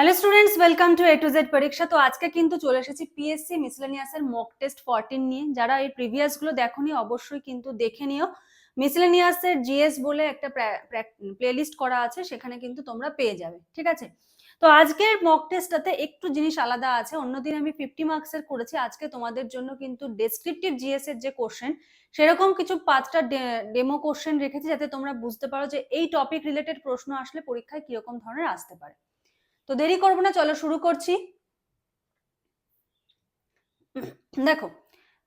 Hello students welcome to A to Z পরীক্ষা তো আজকে কিন্তু চলে এসেছি পিএসসি মিসলেনিয়াসের মক টেস্ট ফোরটিন নিয়ে। যারা এই প্রিভিয়াসগুলো দেখোনি, অবশ্যই কিন্তু দেখে নিও। মিসলেনিয়াসের জিএস বলে একটা প্লেলিস্ট করা আছে, সেখানে কিন্তু তোমরা পেয়ে যাবে, ঠিক আছে? তো আজকের মক টেস্টটাতে একটু জিনিস আলাদা আছে। অন্যদিন আমি ফিফটি মার্কসের করেছি। আজকে তোমাদের জন্য কিন্তু ডেসক্রিপটিভ জিএস এর যে কোশ্চেন সেরকম কিছু পাঁচটা ডেমো কোশ্চেন রেখেছি, যাতে তোমরা বুঝতে পারো যে এই টপিক রিলেটেড প্রশ্ন আসলে পরীক্ষায় কীরকম ধরনের আসতে পারে। তো দেরি করব না, চলো শুরু করছি। দেখো,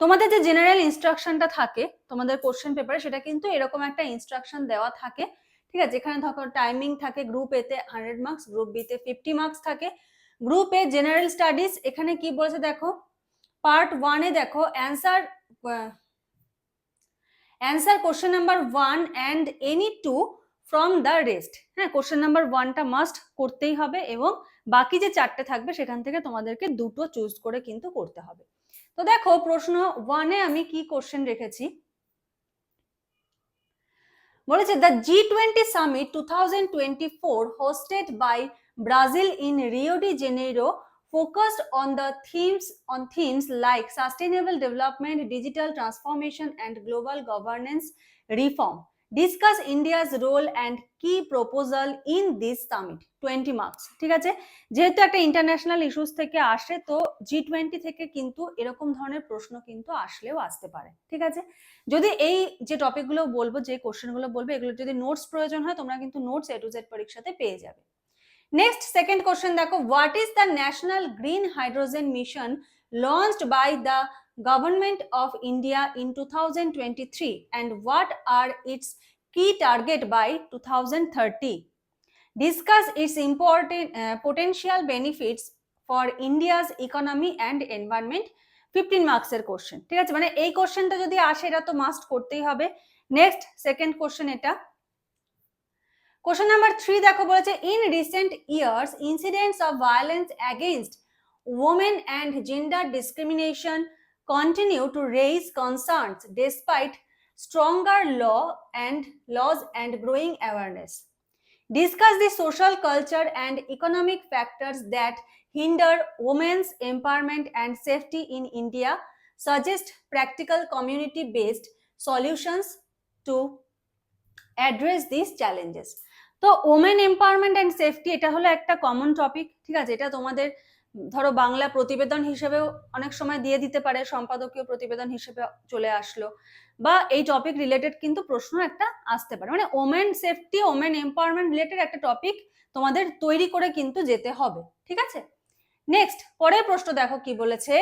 তোমাদের যে জেনারেল ইনস্ট্রাকশনটা থাকে, তোমাদের কোশ্চেন পেপারে সেটা কিন্তু এরকম একটা ইনস্ট্রাকশন দেওয়া থাকে, ঠিক আছে? যেখানে ধরো টাইমিং থাকে গ্রুপ এতে হান্ড্রেড মার্কস গ্রুপ বিতে ফিফটি মার্কস থাকে। গ্রুপ এ জেনারেল স্টাডিজ এখানে কি বলেছে দেখো? পার্ট ওয়ানে দেখো answer answer question number one and any two from the rest হ্যাঁ কোশ্চেন নাম্বার ওয়ানটা মাস্ট করতেই হবে এবং বাকি যে চারটে থাকবে সেখান থেকে তোমাদেরকে দুটো চুজ করে কিন্তু করতে হবে। তো দেখো, প্রশ্ন ওয়ানে আমি কি কোশ্চেন রেখেছি? বলেছে the G twenty summit two thousand twenty four hosted by Brazil in Rio de Janeiro focused on the themes, on themes like sustainable development, digital transformation and global governance reform. Discuss India's role and key proposal in this summit twenty marks ঠিক আছে? যেহেতু একটা international issues থেকে আসে, তো জি twenty থেকে কিন্তু এরকম ধরনের প্রশ্ন কিন্তু আসলেও আসতে পারে, ঠিক আছে? যদি এই যে টপিকগুলো বলব, যে কোশ্চেনগুলো বলব, এগুলো যদি নোটস প্রয়োজন হয়, তোমরা কিন্তু নোটস এ টু জেড পরীক্ষাতে পেয়ে যাবে। নেক্সট সেকেন্ড কোশ্চেন দেখো what is the national green hydrogen mission launched by the government of India in 2023 and what are its key target by 2030 discuss its important uh, potential benefits for India's economy and environment 15 marks এর question ঠিক আছে মানে এই কোশ্চেনটা যদি আসে এটা তো মাস্ট করতেই হবে নেক্সট সেকেন্ড কোশ্চেন এটা কোশ্চেন নাম্বার থ্রি দেখো বলেছে in recent years incidents of violence against women and gender discrimination continue to raise concerns despite stronger law and laws and growing awareness. Discuss the social culture and economic factors that hinder women's empowerment and safety in India. Suggest practical community-based solutions to address these challenges. তো women empowerment and safety এটা হলো একটা common topic ঠিক আছে এটা তোমাদের ধরো বাংলা প্রতিবেদন হিসেবেও অনেক সময় দিয়ে দিতে পারে, সম্পাদকীয় প্রতিবেদন হিসেবে চলে আসলো। বা এই টপিক রিলেটেড কিন্তু প্রশ্ন একটা আসতে পারে। মানে women safety women empowerment related একটা টপিক তোমাদের তৈরি করে কিন্তু যেতে হবে। ঠিক আছে? নেক্সট পরের প্রশ্ন দেখো কি বলেছে?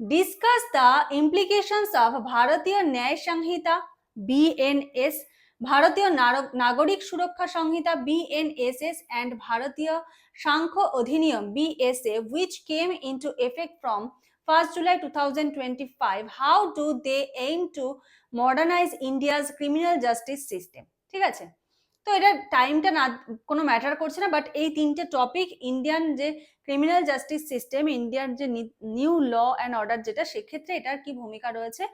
ডিসকাস দ্য ইমপ্লিকেশনস অফ ভারতীয় ন্যায় সংহিতা বিএনএস ভারতীয় নাগরিক সুরক্ষা সংহিতা BNSS and Bharatiya Samkhya Adhiniyam BSA which came into effect from 1st July 2025 how do they aim to modernise India's criminal justice system ঠিক আছে? তো এটা টাইমটা না, কোনো ম্যাটার করছে না বাট এই তিনটে টপিক ইন্ডিয়ান যে ক্রিমিনাল জাস্টিস সিস্টেম ইন্ডিয়ার যে নিউ ল অ্যান্ড অর্ডার যেটা, সেক্ষেত্রে এটার কি ভূমিকা রয়েছে,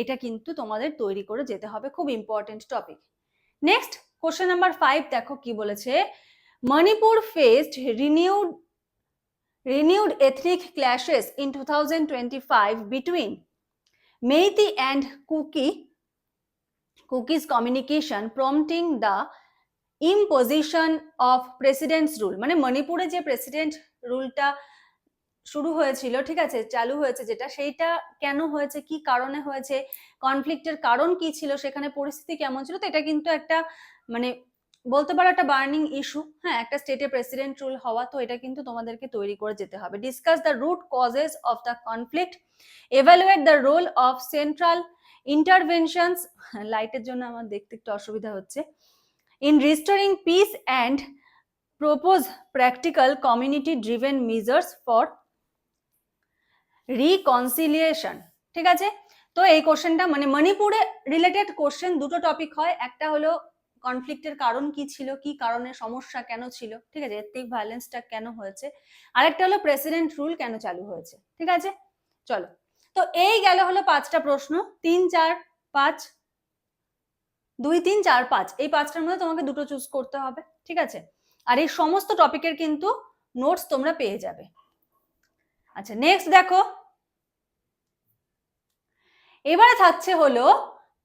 এটা কিন্তু তোমাদের তৈরি করে যেতে হবে, খুব important topic next question number five দেখো কি বলেছে। Manipur faced renewed renewed ethnic clashes in two thousand twenty five between Meitei and Kuki Kukis communication prompting the imposition of president's rule মানে মণিপুরে যে প্রেসিডেন্ট রুলটা শুরু হয়েছিল, ঠিক আছে? চালু হয়েছে যেটা। সেইটা কেন হয়েছে? কি কারণে হয়েছে? কনফ্লিক্টের কারণ কি ছিল? সেখানে পরিস্থিতি কেমন ছিল? তো এটা কিন্তু একটা মানে বলতে পারো একটা বার্নিং ইস্যু হ্যাঁ একটা স্টেটে প্রেসিডেন্ট রুল হওয়া তো এটা কিন্তু তোমাদেরকে তৈরি করে যেতে হবে। Discuss the root causes of the conflict evaluate the role of central interventions লাইটের জন্য আমার দেখতে একটু অসুবিধা হচ্ছে। In restoring peace and propose practical community driven measures for reconciliation ঠিক আছে? তো এই কোশ্চেনটা মানে মণিপুরে রিলেটেড কোশ্চেন দুটো টপিক হয়। একটা হলো কনফ্লিক্টের কারণ কি ছিল, কি কারণে, সমস্যা কেন ছিল, ঠিক আছে? এথনিক ভায়োলেন্সটা কেন হয়েছে? আরেকটা হলো প্রেসিডেন্ট রুল কেন চালু হয়েছে, ঠিক আছে? চলো। তো এই গেল হলো পাঁচটা প্রশ্ন। তিন, চার, পাঁচ, দুই, তিন, চার, পাঁচ। এই পাঁচটার মধ্যে তোমাকে দুটো চুজ করতে হবে, ঠিক আছে? আর এই সমস্ত টপিকের কিন্তু নোটস তোমরা পেয়ে যাবে। আচ্ছা নেক্সট দেখো। এবারে থাকছে হলো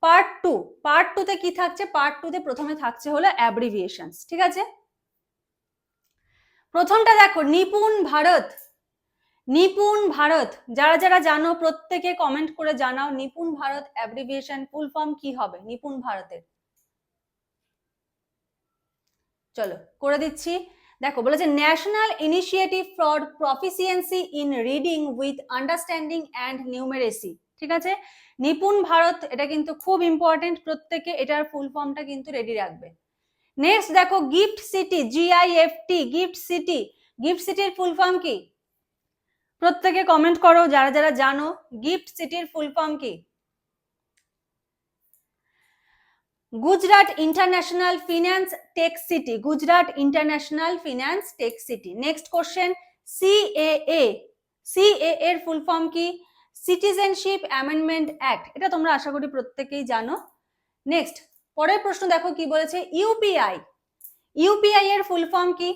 পার্ট টু পার্ট টুতে কি থাকছে? পার্ট টুতে প্রথমে থাকছে হলো অ্যাব্রিভিয়েশনস ঠিক আছে? প্রথমটা দেখো, নিপুণ ভারত। নিপুণ ভারত। যারা যারা জানো, প্রত্যেকে কমেন্ট করে জানাও NIPUN Bharat abbreviation full form কি হবে? নিপুণ ভারতের। চলো, করে দিচ্ছি। দেখো, বলেছে national initiative for proficiency in reading with understanding and numeracy ঠিক আছে? নিপুণ ভারত, এটা কিন্তু খুব ইম্পর্টেন্ট প্রত্যেকে এটার ফুল ফর্মটা কিন্তু রেডি রাখবে। নেক্সট দেখো GIFT city G I F T GIFT city GIFT সিটির ফুল ফর্ম কি? প্রত্যেকে কমেন্ট করো, যারা যারা জানো গিফট সিটির ফুল ফর্ম কি? Gujarat international finance tech city, Gujarat international finance tech city. Next question CAA CA এর ফুল ফর্ম কি? সিটিজেনশিপ অ্যামেন্ডমেন্ট অ্যাক্ট এটা তোমরা আশা করি প্রত্যেকেই জানো। নেক্সট পরের প্রশ্ন দেখো কি বলেছে? ইউপিআই ইউপিআই এর ফুল ফর্ম কি?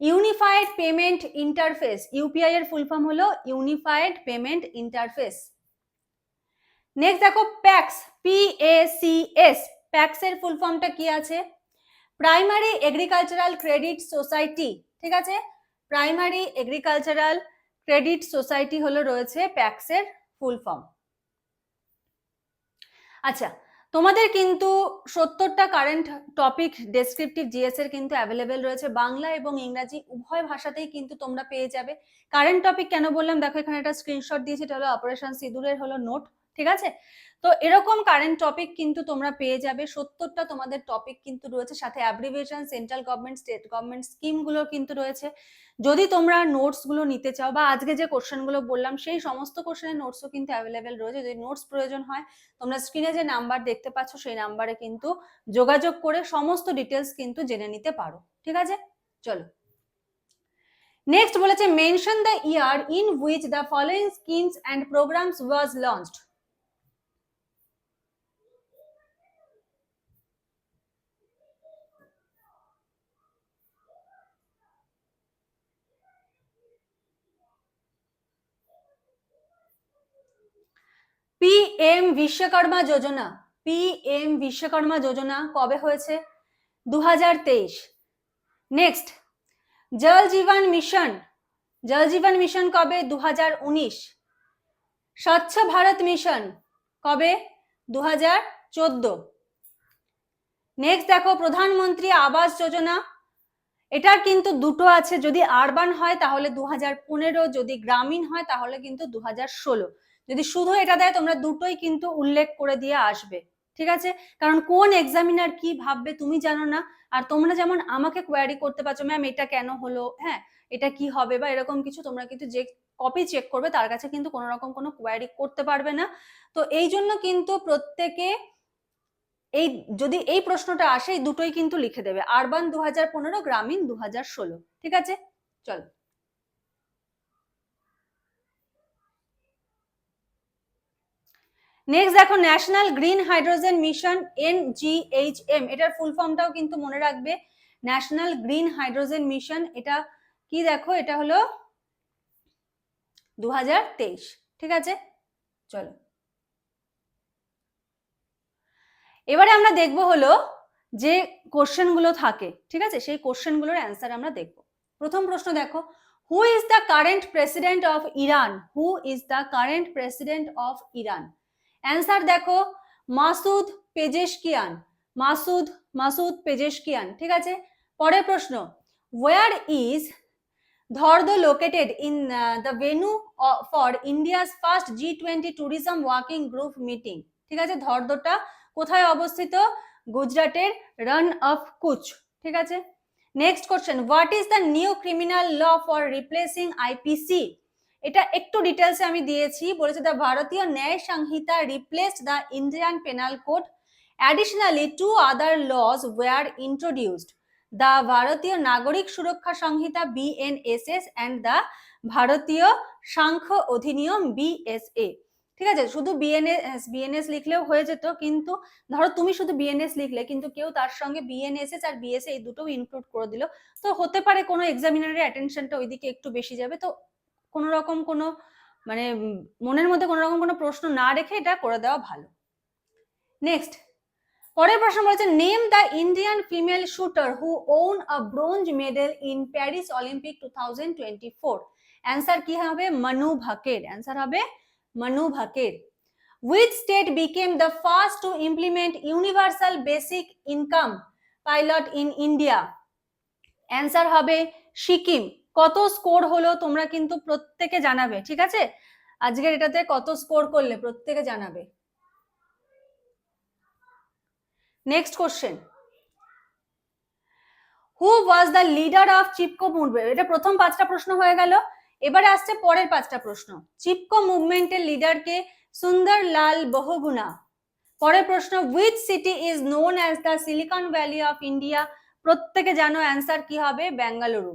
ইউনিফাইড পেমেন্ট ইন্টারফেস ইউপিআই এর ফুল ফর্ম হলো ইউনিফাইড পেমেন্ট ইন্টারফেস নেক্সট দেখো PACS P A C S PACS এর ফুল ফর্মটা কি আছে? প্রাইমারি এগ্রিকালচারাল ক্রেডিট সোসাইটি ঠিক আছে? প্রাইমারি এগ্রিকালচারাল ক্রেডিট সোসাইটি হলো রয়েছে প্যাক্সের ফুল ফর্ম আচ্ছা তোমাদের কিন্তু সত্তরটা কারেন্ট টপিক ডেসক্রিপটিভ জিএস এর কিন্তু অ্যাভেলেবেল রয়েছে। বাংলা এবং ইংরাজি উভয় ভাষাতেই কিন্তু তোমরা পেয়ে যাবে। কারেন্ট টপিক কেন বললাম? দেখো, এখানে একটা স্ক্রিনশট দিয়েছি, এটা হলো অপারেশন সিঁদুরের হলো নোট ঠিক আছে? তো এরকম কারেন্ট টপিক কিন্তু তোমরা পেয়ে যাবে। সত্তরটা তোমাদের টপিক কিন্তু রয়েছে। সাথে abbreviation central government state government স্কিমগুলো কিন্তু রয়েছে। যদি তোমরা নোটসগুলো নিতে চাও বা আজকে যে কোশ্চেনগুলো বললাম, সেই সমস্ত কোশ্চেনের নোটসও কিন্তু অ্যাভেলেবেল রয়েছে। যদি নোটস প্রয়োজন হয়, তোমরা স্ক্রিনে যে নাম্বার দেখতে পাচ্ছ, সেই নাম্বারে কিন্তু যোগাযোগ করে সমস্ত ডিটেলস কিন্তু জেনে নিতে পারো। ঠিক আছে? চলো। নেক্সট বলেছে mention the year in which the following schemes and programmes was launched P M Vishwakarma Yojana. P M Vishwakarma Yojana কবে হয়েছে? দু নেক্সট জল জীবন মিশন। জল জীবন মিশন কবে? দু হাজার উনিশ। স্বচ্ছ ভারত মিশন কবে? দু নেক্সট দেখো, প্রধানমন্ত্রী আবাস যোজনা। এটার কিন্তু দুটো আছে। যদি আরবান হয়, তাহলে দু পনেরো। যদি গ্রামীণ হয়, তাহলে কিন্তু দু ষোলো। যদি শুধু এটা দেয়, তোমরা দুটোই কিন্তু উল্লেখ করে দিয়ে আসবে, ঠিক আছে? কারণ কোন এক্সামিনার কি ভাববে তুমি জানো না, আর তোমরা যেমন আমাকে কোয়ারি করতে পারছ ম্যাম এটা কেন হলো? হ্যাঁ এটা কি হবে বা এরকম কিছু তোমরা কিন্তু যে কপি চেক করবে, তার কাছে কিন্তু কোনো রকম কোনো কোয়ারি করতে পারবে না। তো এই জন্য কিন্তু প্রত্যেকে এই, যদি এই প্রশ্নটা আসে, এই দুটোই কিন্তু লিখে দেবে। আরবান দু হাজার পনেরো, গ্রামীণ দু হাজার ষোলো, ঠিক আছে? চলো। নেক্সট দেখো national green hydrogen mission NGHM এটার ফুল ফর্মটাও কিন্তু মনে রাখবে। ন্যাশনাল গ্রিন হাইড্রোজেন মিশন এটা কি দেখো? এটা হলো দু হাজার তেইশ। ঠিক আছে? চলো। এবারে আমরা দেখব হলো যে কোশ্চেনগুলো থাকে। ঠিক আছে? সেই কোশ্চেনগুলোর অ্যান্সার আমরা দেখব। প্রথম প্রশ্ন দেখো who is the current president of Iran who is the current president of Iran answer দেখো, Masoud Pezeshkian, Masoud Masoud Pezeshkian, ঠিক আছে? পরের প্রশ্ন where is Dhordo located in the venue for India's first G twenty tourism working group meeting ঠিক আছে? ধর্দটা কোথায় অবস্থিত? গুজরাটের রান অফ কুচ ঠিক আছে? Next question what is the new criminal law for replacing IPC এটা একটু ডিটেলসে আমি দিয়েছি। বলেছে the Bharatiya Nyaya Sanhita replaced the Indian penal code additionally two other laws were introduced the Bharatiya Nagarik Suraksha Samhita BNSS and the ভারতীয় সাংখ্য Adhiniyam BSA ঠিক আছে? শুধু বিএনএস বিএনএস লিখলেও হয়ে যেত, কিন্তু ধরো তুমি শুধু বিএনএস লিখলে, কিন্তু কেউ তার সঙ্গে বিএনএসএস আর বিএসএ এই দুটো ইনক্লুড করে দিল। তো হতে পারে কোনো এক্সামিনারের অ্যাটেনশনটা ওইদিকে একটু বেশি যাবে। তো কোনো রকম কোনো মানে মনের মধ্যে কোনো রকম কোনো প্রশ্ন না রেখে এটা করে দেওয়া ভালো। নেক্সট পরের প্রশ্ন বলেছে name the Indian female shooter who won a bronze medal in Paris Olympic two thousand twenty four answer কি হবে? মনু ভাকের অ্যান্সার হবে Manu Bhaker which state became the first to implement universal basic income pilot in india? Answer হবে সিকিম কত score হলো তোমরা কিন্তু প্রত্যেকে জানাবে, ঠিক আছে? আজকের এটাতে কত স্কোর করলে প্রত্যেকে জানাবে। Next question who was the leader of Chipko movement এটা প্রথম পাঁচটা প্রশ্ন হয়ে গেল। এবারে আসছে পরের পাঁচটা প্রশ্ন। চিপকো মুভমেন্টের লিডারকে সুন্দর লাল বহুগুণা পরের প্রশ্ন which city is known as the Silicon Valley of India প্রত্যেকে জানো অ্যান্সার কি হবে? Bengaluru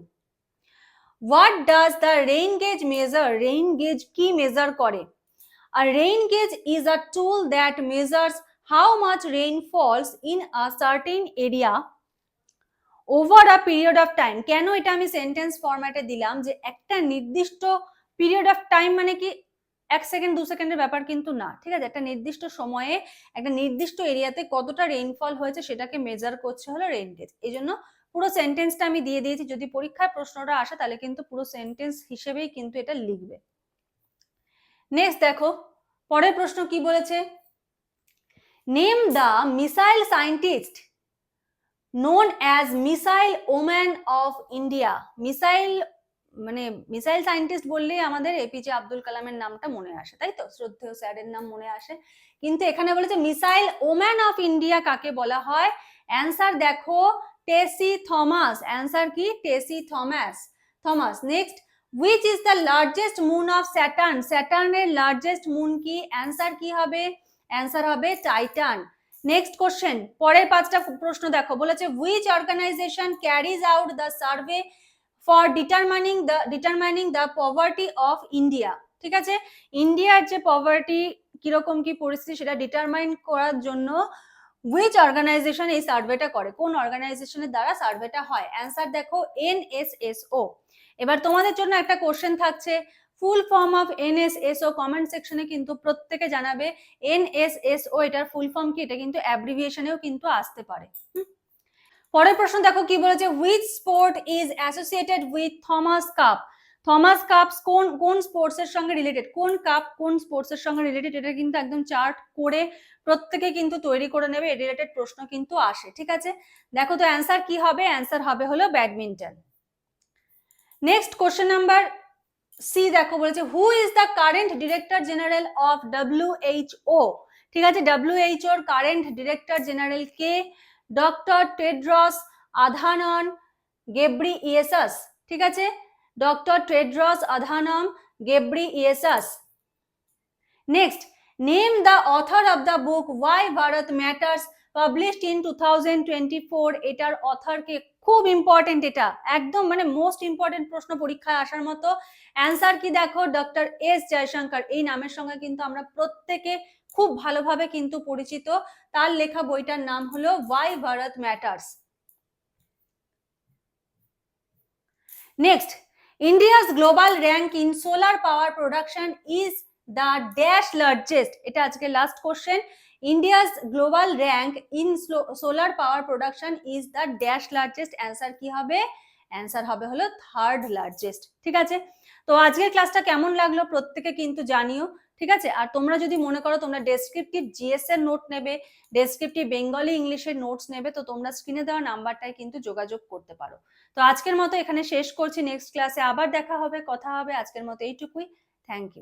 what does the rain gauge measure rain gauge কি মেজার করে? আর rain gauge is a tool that measures how much rain falls in a certain area over a period of time কেন এটা আমি sentence ফরম্যাটে দিলাম? যে একটা নির্দিষ্ট পিরিয়ড অফ টাইম মানে কি? এক সেকেন্ড দু সেকেন্ডের ব্যাপার কিন্তু না, ঠিক আছে? একটা নির্দিষ্ট সময়ে, একটা নির্দিষ্ট এরিয়াতে কতটা রেইনফল হয়েছে সেটাকে মেজার করছে হলো রেইন গেজ এই জন্য পুরো সেন্টেন্সটা আমি দিয়ে দিয়েছি। যদি পরীক্ষায় প্রশ্নটা আসে, তাহলে কিন্তু পুরো সেন্টেন্স হিসেবেই কিন্তু এটা লিখবে। নেক্সট দেখো, পরের প্রশ্ন কি বলেছে? Name the missile scientist known as missile woman of India missile মানে মিসাইল সায়েন্টিস্ট বললেই আমাদের এপিজে আব্দুল কালামের নামটা মনে আসে, তাই তো? শ্রদ্ধেয় স্যারের নাম মনে আসে। কিন্তু এখানে বলেছে মিসাইল ওম্যান অফ ইন্ডিয়া কাকে বলা হয়? অ্যান্সার দেখো টেসি থমাস। অ্যান্সার কি? Tessy Thomas. Thomas, next. Which is the largest moon of Saturn স্যাটার্নের largest moon কি? অ্যান্সার কি হবে? অ্যান্সার হবে টাইটান নেক্সট কোশ্চেন পরের পাঁচটা প্রশ্ন দেখো। বলেছে which organisation carries out the survey for determining the determining the poverty of India ঠিক আছে? ইন্ডিয়ার যে পভার্টি কীরকম কি পরিস্থিতি, সেটা ডিটারমাইন করার জন্য উইচ অর্গানাইজেশন এই সার্ভেটা করে? কোন অর্গানাইজেশনের দ্বারা সার্ভেটা হয়? অ্যান্সার দেখো এনএসএসও এবার তোমাদের জন্য একটা কোশ্চেন থাকছে। Full form of NSSO comment সেকশনে কিন্তু প্রত্যেকে জানাবে এনএসএসও এটার ফুল ফর্ম কি? এটা কিন্তু অ্যাব্রিভিয়েশনেও কিন্তু আসতে পারে? পরের প্রশ্ন দেখো কি বলেছে which sport is associated with Thomas cup Thomas cup কোন কোন স্পোর্টস এর সঙ্গে রিলেটেড কোন কাপ কোন স্পোর্টস এর সঙ্গে রিলেটেড এটা কিন্তু একদম চার্ট করে প্রত্যেকে কিন্তু তৈরি করে নেবে। এ রিলেটেড প্রশ্ন কিন্তু আসে, ঠিক আছে? দেখো তো অ্যান্সার কি হবে? অ্যান্সার হবে হলো badminton next question number C দেখো বলেছে who is the current director general of WHO ঠিক আছে? ডব্লিউএইচও এর কারেন্ট ডিরেক্টর জেনারেল কে? Doctor Tedros Adhanom Ghebreyesus ঠিক আছে? Doctor Tedros Adhanom Ghebreyesus next name the author of the book why Bharat matters published in two thousand twenty four এটার অথরকে খুব important এটা, একদম মানে মোস্ট ইম্পর্টেন্ট প্রশ্ন পরীক্ষায় আসার মতো। অ্যান্সার কি দেখো ডক্টর এস জয়শঙ্কর, এই নামের সঙ্গে কিন্তু আমরা প্রত্যেকে খুব ভালোভাবে কিন্তু পরিচিত। তার লেখা বইটার নাম হলো why Bharat matters next India's global rank in solar power production is the dash largest এটা আজকে last question India's global rank in solar power production is the dash largest answer কি হবে? অ্যান্সার হবে হলো থার্ড লার্জেস্ট ঠিক আছে? তো আজকের ক্লাসটা কেমন লাগল প্রত্যেকে কিন্তু জানিও। ঠিক আছে? আর তোমরা যদি মনে করো তোমরা ডেসক্রিপটিভ জিএস এর নোট নেবে ডেসক্রিপটিভ বেঙ্গলি ইংলিশের নোটস নেবে, তো তোমরা স্ক্রিনে দেওয়া নাম্বারটায় কিন্তু যোগাযোগ করতে পারো। তো আজকের মতো এখানে শেষ করছি। নেক্সট ক্লাসে আবার দেখা হবে, কথা হবে। আজকের মতো এইটুকুই। Thank you